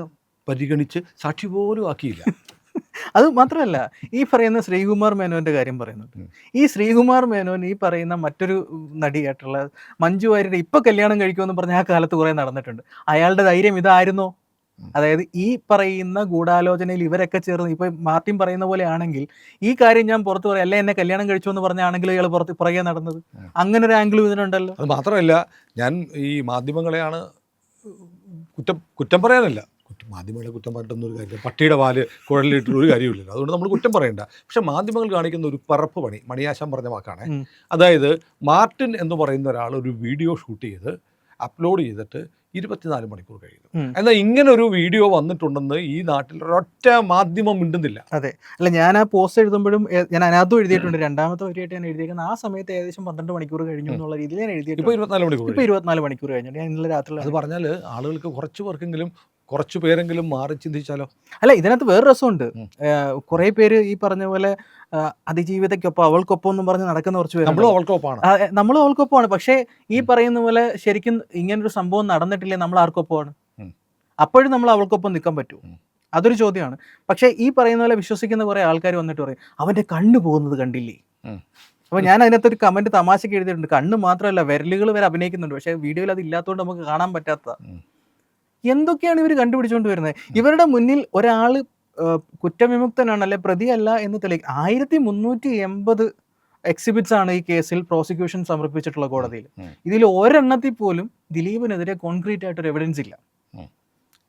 S1: പരിഗണിച്ച് സാക്ഷി പോലും ആക്കിയില്ല.
S2: അത് മാത്രമല്ല ഈ പറയുന്ന ശ്രീകുമാർ മേനോന്റെ കാര്യം പറയുന്നുണ്ട്. ഈ ശ്രീകുമാർ മേനോൻ ഈ പറയുന്ന മറ്റൊരു നടിയായിട്ടുള്ള മഞ്ജു വാര്യരുടെ ഇപ്പൊ കല്യാണം കഴിക്കുമെന്ന് പറഞ്ഞ ആ കാലത്ത് കുറെ നടന്നിട്ടുണ്ട്. അയാളുടെ ധൈര്യം ഇതായിരുന്നോ. അതായത് ഈ പറയുന്ന ഗൂഢാലോചനയിൽ ഇവരൊക്കെ ചേർന്ന് ഇപ്പൊ മാർട്ടിൻ പറയുന്ന പോലെ ആണെങ്കിൽ ഈ കാര്യം ഞാൻ പുറത്ത് പറയാം. അല്ലെ എന്നെ കല്യാണം കഴിച്ചു എന്ന് പറഞ്ഞാണെങ്കിൽ ഇയാൾ പുറത്ത് പുറകെ നടന്നത്? അങ്ങനെ ഒരു ആംഗിളും ഇതിനുണ്ടല്ലോ.
S1: അത് മാത്രമല്ല ഞാൻ ഈ മാധ്യമങ്ങളെയാണ് കുറ്റം കുറ്റം പറയാനല്ല. മാധ്യമങ്ങളെ കുറ്റം പറഞ്ഞിട്ടൊന്നും ഒരു കാര്യമില്ല. പട്ടിയുടെ പാൽ കുഴലിലിട്ട് ഒരു കാര്യമില്ലല്ലോ അതുകൊണ്ട് നമ്മൾ കുറ്റം പറയണ്ട. പക്ഷെ മാധ്യമങ്ങൾ കാണിക്കുന്ന ഒരു പറപ്പ് പണി മണിയാശം പറഞ്ഞ വാക്കാണ്. അതായത് മാർട്ടിൻ എന്ന് പറയുന്ന ഒരാൾ ഒരു വീഡിയോ ഷൂട്ട് ചെയ്ത് അപ്ലോഡ് ചെയ്തിട്ട് ഇരുപത്തിനാല് മണിക്കൂർ കഴിയുന്നു. എന്നാൽ ഇങ്ങനെ ഒരു വീഡിയോ വന്നിട്ടുണ്ടെന്ന് ഈ നാട്ടിൽ ഒരൊറ്റ മാധ്യമം മിണ്ടുന്നില്ല.
S2: അല്ല ഞാൻ ആ പോസ്റ്റ് എഴുതുമ്പോഴും ഞാൻ അതിനകത്തും എഴുതിയിട്ടുണ്ട്. രണ്ടാമത്തെ വരിയായിട്ട് ഞാൻ എഴുതിയേക്കുന്നത്. ആ സമയത്ത് ഏകദേശം പന്ത്രണ്ട് മണിക്കൂർ കഴിഞ്ഞു എന്നുള്ള രീതിയിൽ ഞാൻ
S1: ഇപ്പൊ
S2: എഴുതിയിട്ടുണ്ട്
S1: ഇരുപത്തിനാല് മണിക്കൂർ
S2: ഇപ്പൊ ഇരുപത്തിനാല് മണിക്കൂർ കഴിഞ്ഞു. ഞാൻ ഇന്നലെ രാത്രി
S1: അത് പറഞ്ഞാൽ ആളുകൾക്ക് കുറച്ച് പേർക്കെങ്കിലും കുറച്ച് പേരെങ്കിലും മാറി ചിന്തിച്ചാലോ?
S2: അല്ല ഇതിനകത്ത് വേറെ രസമുണ്ട്. കുറെ പേര് ഈ പറഞ്ഞ പോലെ അതിജീവിതയ്ക്കൊപ്പം അവൾക്കൊപ്പം എന്നും പറഞ്ഞ് നടക്കുന്ന കുറച്ച് പേര്
S1: നമ്മളും അവൾക്കൊപ്പമാണ്
S2: നമ്മളും അവൾക്കൊപ്പമാണ്. പക്ഷേ ഈ പറയുന്ന പോലെ ശരിക്കും ഇങ്ങനൊരു സംഭവം നടന്നിട്ടില്ലേ നമ്മൾ ആർക്കൊപ്പമാണ്. അപ്പോഴും നമ്മൾ അവൾക്കൊപ്പം നിൽക്കാൻ പറ്റൂ. അതൊരു ചോദ്യമാണ്. പക്ഷേ ഈ പറയുന്ന പോലെ വിശ്വസിക്കുന്ന കുറെ ആൾക്കാർ വന്നിട്ട് പറയും അവന്റെ കണ്ണു പോകുന്നത് കണ്ടില്ലേ. അപ്പൊ ഞാൻ അതിനകത്ത് ഒരു കമന്റ് തമാശക്ക് എഴുതിയിട്ടുണ്ട്. കണ്ണ് മാത്രമല്ല വിരലുകൾ വരെ അഭിനയിക്കുന്നുണ്ട്. പക്ഷേ വീഡിയോയിൽ അത് ഇല്ലാത്തതുകൊണ്ട് നമുക്ക് കാണാൻ പറ്റാത്ത
S1: ഉം.
S2: എന്തൊക്കെയാണ് ഇവർ കണ്ടുപിടിച്ചുകൊണ്ട് വരുന്നത്? ഇവരുടെ മുന്നിൽ ഒരാൾ കുറ്റവിമുക്തനാണ് അല്ലെ പ്രതിയല്ല എന്ന് തെളിയിക്കും ആയിരത്തി മുന്നൂറ്റി എൺപത് എക്സിബിറ്റ്സ് ആണ് ഈ കേസിൽ പ്രോസിക്യൂഷൻ സമർപ്പിച്ചിട്ടുള്ള കോടതിയിൽ. ഇതിൽ ഒരെണ്ണത്തിൽ പോലും ദിലീപിനെതിരെ കോൺക്രീറ്റ് ആയിട്ട് ഒരു എവിഡൻസ് ഇല്ല.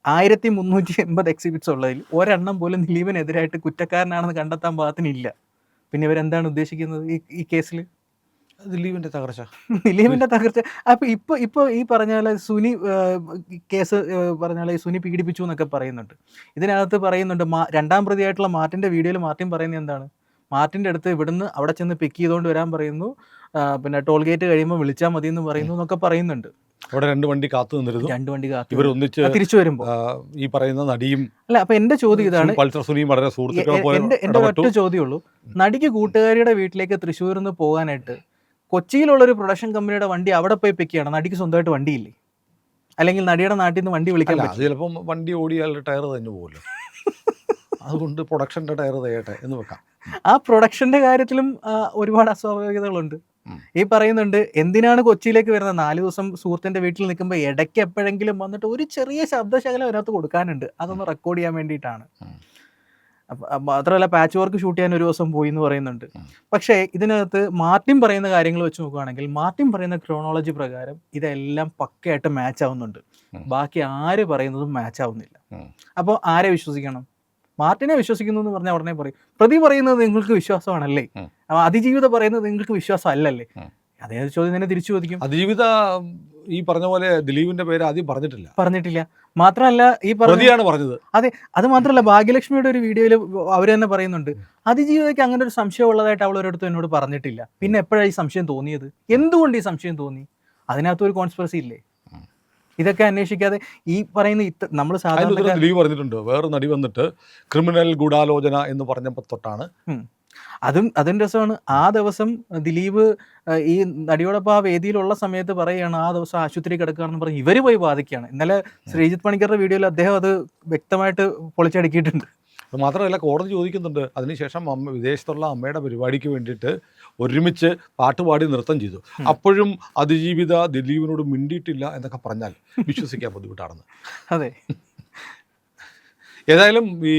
S2: ആയിരത്തി മുന്നൂറ്റി എൺപത് എക്സിബിറ്റ്സ് ഉള്ളതിൽ ഒരെണ്ണം പോലും ദിലീപിനെതിരായിട്ട് കുറ്റക്കാരനാണെന്ന് കണ്ടെത്താൻ പാകത്തിനില്ല പിന്നെ ഇവരെന്താണ് ഉദ്ദേശിക്കുന്നത് ഈ ഈ കേസിൽ
S1: ദിലീപിന്റെ തകർച്ച.
S2: ദിലീപിന്റെ തകർച്ച. അപ്പൊ ഇപ്പൊ ഇപ്പൊ ഈ പറഞ്ഞ പോലെ സുനി കേസ് പറഞ്ഞ പോലെ സുനി പീഡിപ്പിച്ചു എന്നൊക്കെ പറയുന്നുണ്ട്. ഇതിനകത്ത് പറയുന്നുണ്ട് രണ്ടാം പ്രതിയായിട്ടുള്ള മാർട്ടിന്റെ വീഡിയോയിൽ മാർട്ടിൻ പറയുന്നത് എന്താണ്? മാർട്ടിന്റെ അടുത്ത് ഇവിടുന്ന് അവിടെ ചെന്ന് പിക്ക് ചെയ്തുകൊണ്ട് വരാൻ പറയുന്നു. പിന്നെ ടോൾ ഗേറ്റ് കഴിയുമ്പോൾ വിളിച്ചാൽ മതി എന്ന് പറയുന്നു എന്നൊക്കെ പറയുന്നുണ്ട്.
S1: അവിടെ രണ്ട് വണ്ടി കാത്തു നിന്നിരുന്നു.
S2: രണ്ട് വണ്ടി കാത്തു
S1: ഇവർ ഒന്നിച്ച്
S2: തിരിച്ചു
S1: വരുമ്പോൾ ഈ പറയുന്ന നടിയും
S2: അല്ല അപ്പൊ എന്റെ ചോദ്യം ഇതാണ്.
S1: പൾസർ സുനിയും വളരെ സുഹൃത്തുക്കളെ പോലെ
S2: എന്റെ ഒറ്റ ചോദ്യമുള്ളൂ നടിക്ക് കൂട്ടുകാരിയുടെ വീട്ടിലേക്ക് തൃശ്ശൂരിൽ നിന്ന് പോകാനായിട്ട് കൊച്ചിയിലുള്ള ഒരു പ്രൊഡക്ഷൻ കമ്പനിയുടെ വണ്ടി അവിടെ പോയി പിക്ക് ചെയ്യണം. നടിക്ക് സ്വന്തമായിട്ട് വണ്ടിയില്ലേ? അല്ലെങ്കിൽ നടിയുടെ നാട്ടിൽ നിന്ന് വണ്ടി വിളിക്കാൻ
S1: ചിലപ്പം വണ്ടി ഓടിയാൽ ടയർ തന്നെ പോകുമല്ലോ. അതുകൊണ്ട് പ്രൊഡക്ഷന്റെ ടയർ തയ്യട്ടെ എന്ന് വെക്കാം.
S2: ആ പ്രൊഡക്ഷന്റെ കാര്യത്തിലും ഒരുപാട് അസ്വാഭാവികതകളുണ്ട്. ഈ പറയുന്നുണ്ട് എന്തിനാണ് കൊച്ചിയിലേക്ക് വരുന്നത് നാല് ദിവസം സുഹൃത്തിന്റെ വീട്ടിൽ നിൽക്കുമ്പോൾ ഇടയ്ക്ക് എപ്പോഴെങ്കിലും വന്നിട്ട് ഒരു ചെറിയ ശബ്ദശകലം അതിനകത്ത് കൊടുക്കാനുണ്ട്. അതൊന്ന് റെക്കോർഡ് ചെയ്യാൻ വേണ്ടിയിട്ടാണ്. മാത്രമല്ല പാച്ച് വർക്ക് ഷൂട്ട് ചെയ്യാൻ ഒരു ദിവസം പോയി എന്ന് പറയുന്നുണ്ട്. പക്ഷേ ഇതിനകത്ത് മാർട്ടിൻ പറയുന്ന കാര്യങ്ങൾ വെച്ച് നോക്കുകയാണെങ്കിൽ മാർട്ടിൻ പറയുന്ന ക്രോണോളജി പ്രകാരം ഇതെല്ലാം പക്കയായിട്ട് മാച്ച് ആവുന്നുണ്ട്. ബാക്കി ആര് പറയുന്നതും മാച്ച് ആവുന്നില്ല. അപ്പോൾ ആരെ വിശ്വസിക്കണം? മാർട്ടിനെ വിശ്വസിക്കുന്നു എന്ന് പറഞ്ഞാൽ ഉടനെ പറയും. പ്രതി പറയുന്നത് നിങ്ങൾക്ക് വിശ്വാസമാണല്ലേ. അതിജീവിത പറയുന്നത് നിങ്ങൾക്ക് വിശ്വാസം അല്ലല്ലേ. അതേ ചോദ്യം തന്നെ തിരിച്ചു ചോദിക്കും.
S1: അതിജീവിത ഈ പറഞ്ഞ പോലെ ദിലീപിന്റെ പേര് ആദ്യം പറഞ്ഞിട്ടില്ല.
S2: പറഞ്ഞിട്ടില്ല. മാത്രമല്ല ഈ പറഞ്ഞു
S1: പ്രതിയാണ് പറഞ്ഞത്.
S2: അതെ അത് മാത്രമല്ല ഭാഗ്യലക്ഷ്മിയുടെ ഒരു വീഡിയോയിൽ അവർ തന്നെ പറയുന്നുണ്ട്. അതിജീവിതയ്ക്ക് അങ്ങനെ ഒരു സംശയം ഉള്ളതായിട്ട് അവൾ ഒരിടത്തും എന്നോട് പറഞ്ഞിട്ടില്ല. പിന്നെ എപ്പോഴാണ് ഈ സംശയം തോന്നിയത്? എന്തുകൊണ്ട് ഈ സംശയം തോന്നി? അതിനകത്ത് ഒരു കോൺസ്പിറസി ഇല്ലേ? ഇതൊക്കെ അന്വേഷിക്കാതെ ഈ പറയുന്ന ഇത്ര നമ്മൾ സാധാരണ
S1: ദിലീപ് പറഞ്ഞിട്ടുണ്ട്. വേറെ നടി വന്നിട്ട് ക്രിമിനൽ ഗൂഢാലോചന എന്ന് പറഞ്ഞപ്പോൾ തൊട്ടാണ്
S2: അതും അതും രസമാണ്. ആ ദിവസം ദിലീപ് ഈ നടിയോടൊപ്പം ആ വേദിയിലുള്ള സമയത്ത് പറയുകയാണ് ആ ദിവസം ആശുപത്രി കിടക്കുകയാണെന്ന് പറഞ്ഞ് ഇവർ പോയി ബാധിക്കുകയാണ്. ഇന്നലെ ശ്രീജിത് പണിക്കറുടെ വീഡിയോയിൽ അദ്ദേഹം അത് വ്യക്തമായിട്ട് പൊളിച്ചടുക്കിയിട്ടുണ്ട്.
S1: അത് മാത്രമല്ല കോടതി ചോദിക്കുന്നുണ്ട്. അതിനുശേഷം അമ്മ വിദേശത്തുള്ള അമ്മയുടെ പരിപാടിക്ക് വേണ്ടിയിട്ട് ഒരുമിച്ച് പാട്ടുപാടി നൃത്തം ചെയ്തു. അപ്പോഴും അതിജീവിത ദിലീപിനോട് മിണ്ടിയിട്ടില്ല എന്നൊക്കെ പറഞ്ഞാൽ വിശ്വസിക്കാൻ ബുദ്ധിമുട്ടാണെന്ന്.
S2: അതെ.
S1: ഏതായാലും ഈ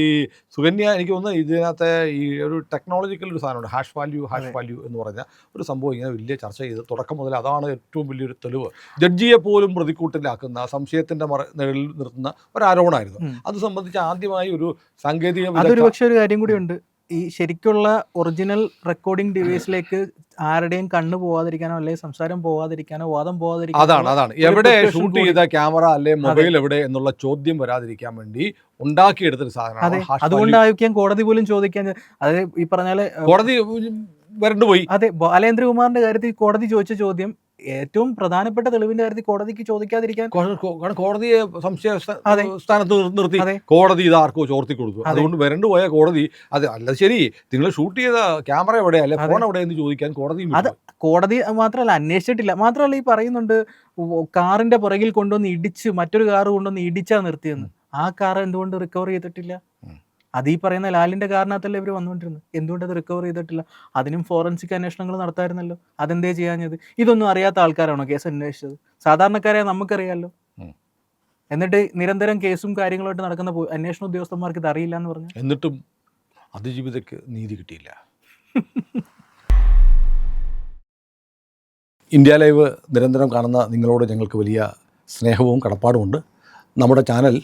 S1: സുകന്യ എനിക്ക് തോന്നുന്നു ഇതിനകത്തെ ഈ ഒരു ടെക്നോളജിക്കൽ ഒരു സാധനമുണ്ട്. ഹാഷ് വാല്യൂ ഹാഷ് വാല്യൂ എന്ന് പറഞ്ഞ ഒരു സംഭവം ഇങ്ങനെ വലിയ ചർച്ച ചെയ്ത് തുടക്കം മുതൽ അതാണ് ഏറ്റവും വലിയൊരു തെളിവ്. ജഡ്ജിയെ പോലും പ്രതിക്കൂട്ടിലാക്കുന്ന സംശയത്തിന്റെ മറ നിഴലിൽ നിർത്തുന്ന ഒരു ആരോപണമായിരുന്നു. അത് സംബന്ധിച്ച് ആദ്യമായി ഒരു സാങ്കേതിക
S2: ഒരു കാര്യം കൂടി ഉണ്ട്. ഈ ശരിക്കുള്ള ഒറിജിനൽ റെക്കോർഡിംഗ് ഡിവൈസിലേക്ക് ആരുടെയും കണ്ണ് പോവാതിരിക്കാനോ അല്ലെങ്കിൽ സംസാരം പോവാതിരിക്കാനോ വാദം പോവാതിരിക്കാനോ
S1: അതാണ് അതാണ്. എവിടെ ഷൂട്ട് ചെയ്ത ക്യാമറ അല്ലെ മൊബൈൽ എവിടെ എന്നുള്ള ചോദ്യം വരാതിരിക്കാൻ വേണ്ടി ഉണ്ടാക്കിയെടുത്തൊരു സാധനമാണ്.
S2: അതുകൊണ്ടായിരിക്കാം കോടതി പോലും ചോദിക്കാൻ അതായത് ഈ പറഞ്ഞാൽ
S1: കോടതി വരണ്ടുപോയി
S2: അതെ. ബാലേന്ദ്രകുമാറിന്റെ കാര്യത്തിൽ കോടതി ചോദിച്ച ചോദ്യം ഏറ്റവും പ്രധാനപ്പെട്ട തെളിവിന്റെ കാര്യത്തിൽ കോടതിക്ക് ചോദിക്കാതിരിക്കാൻ
S1: കോടതിയെ സംശയ സ്ഥാനത്ത് നിർത്തി. കോടതി ഇത് ആർക്കോ ചോർത്തി കൊടുത്തു. അതുകൊണ്ട് വരണ്ടു പോയ കോടതി അത് അല്ല ശരി നിങ്ങൾ ഷൂട്ട് ചെയ്ത ക്യാമറ എവിടെ അല്ലെ ഫോൺ എവിടെ എന്ന് ചോദിക്കാൻ കോടതി
S2: അത് കോടതി മാത്രമല്ല അന്വേഷിച്ചിട്ടില്ല. മാത്രമല്ല ഈ പറയുന്നുണ്ട് കാറിന്റെ പുറകിൽ കൊണ്ടുവന്ന് ഇടിച്ച് മറ്റൊരു കാർ കൊണ്ടുവന്ന് ഇടിച്ചാ നിർത്തിയെന്ന്. ആ കാർ എന്തുകൊണ്ട് റിക്കവർ ചെയ്തിട്ടില്ല. അത് ഈ പറയുന്ന ലാലിന്റെ കാരണത്തല്ലേ ഇവർ വന്നുകൊണ്ടിരുന്നത് എന്തുകൊണ്ട് അത് റിക്കവർ ചെയ്തിട്ടില്ല? അതിനും ഫോറൻസിക് അന്വേഷണങ്ങൾ നടത്തായിരുന്നല്ലോ. അതെന്തേ ചെയ്യാഞ്ഞത്? ഇതൊന്നും അറിയാത്ത ആൾക്കാരാണോ കേസ് അന്വേഷിച്ചത്? സാധാരണക്കാരെ
S1: നമുക്കറിയാമല്ലോ
S2: എന്നിട്ട് നിരന്തരം കേസും കാര്യങ്ങളുമായിട്ട് നടക്കുന്ന അന്വേഷണ ഉദ്യോഗസ്ഥന്മാർക്ക് ഇത് അറിയില്ല എന്ന് പറഞ്ഞു?
S1: എന്നിട്ടും അതിജീവിതയ്ക്ക് നീതി കിട്ടിയില്ല. ഇന്ത്യ ലൈവ് നിരന്തരം കാണുന്ന നിങ്ങളോട് ഞങ്ങൾക്ക് വലിയ സ്നേഹവും കടപ്പാടുമുണ്ട്. നമ്മുടെ ചാനൽ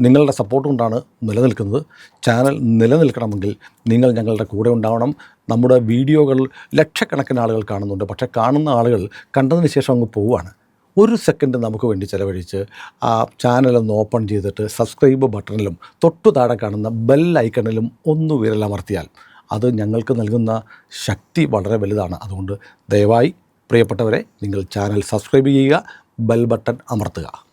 S1: നിങ്ങളുടെ സപ്പോർട്ട് കൊണ്ടാണ് നിലനിൽക്കുന്നത്. ചാനൽ നിലനിൽക്കണമെങ്കിൽ നിങ്ങൾ ഞങ്ങളുടെ കൂടെ ഉണ്ടാവണം. നമ്മുടെ വീഡിയോകൾ ലക്ഷക്കണക്കിന് ആളുകൾ കാണുന്നുണ്ട്. പക്ഷേ കാണുന്ന ആളുകൾ കണ്ടതിന് ശേഷം അങ്ങ് പോവുകയാണ്. ഒരു സെക്കൻഡ് നമുക്ക് വേണ്ടി ചിലവഴിച്ച് ആ ചാനലൊന്ന് ഓപ്പൺ ചെയ്തിട്ട് സബ്സ്ക്രൈബ് ബട്ടണിലും തൊട്ടു താഴെ കാണുന്ന ബെൽ ഐക്കണിലും ഒന്ന് വിരലമർത്തിയാൽ അത് ഞങ്ങൾക്ക് നൽകുന്ന ശക്തി വളരെ വലുതാണ്. അതുകൊണ്ട് ദയവായി പ്രിയപ്പെട്ടവരെ നിങ്ങൾ ചാനൽ സബ്സ്ക്രൈബ് ചെയ്യുക ബെൽ ബട്ടൺ അമർത്തുക.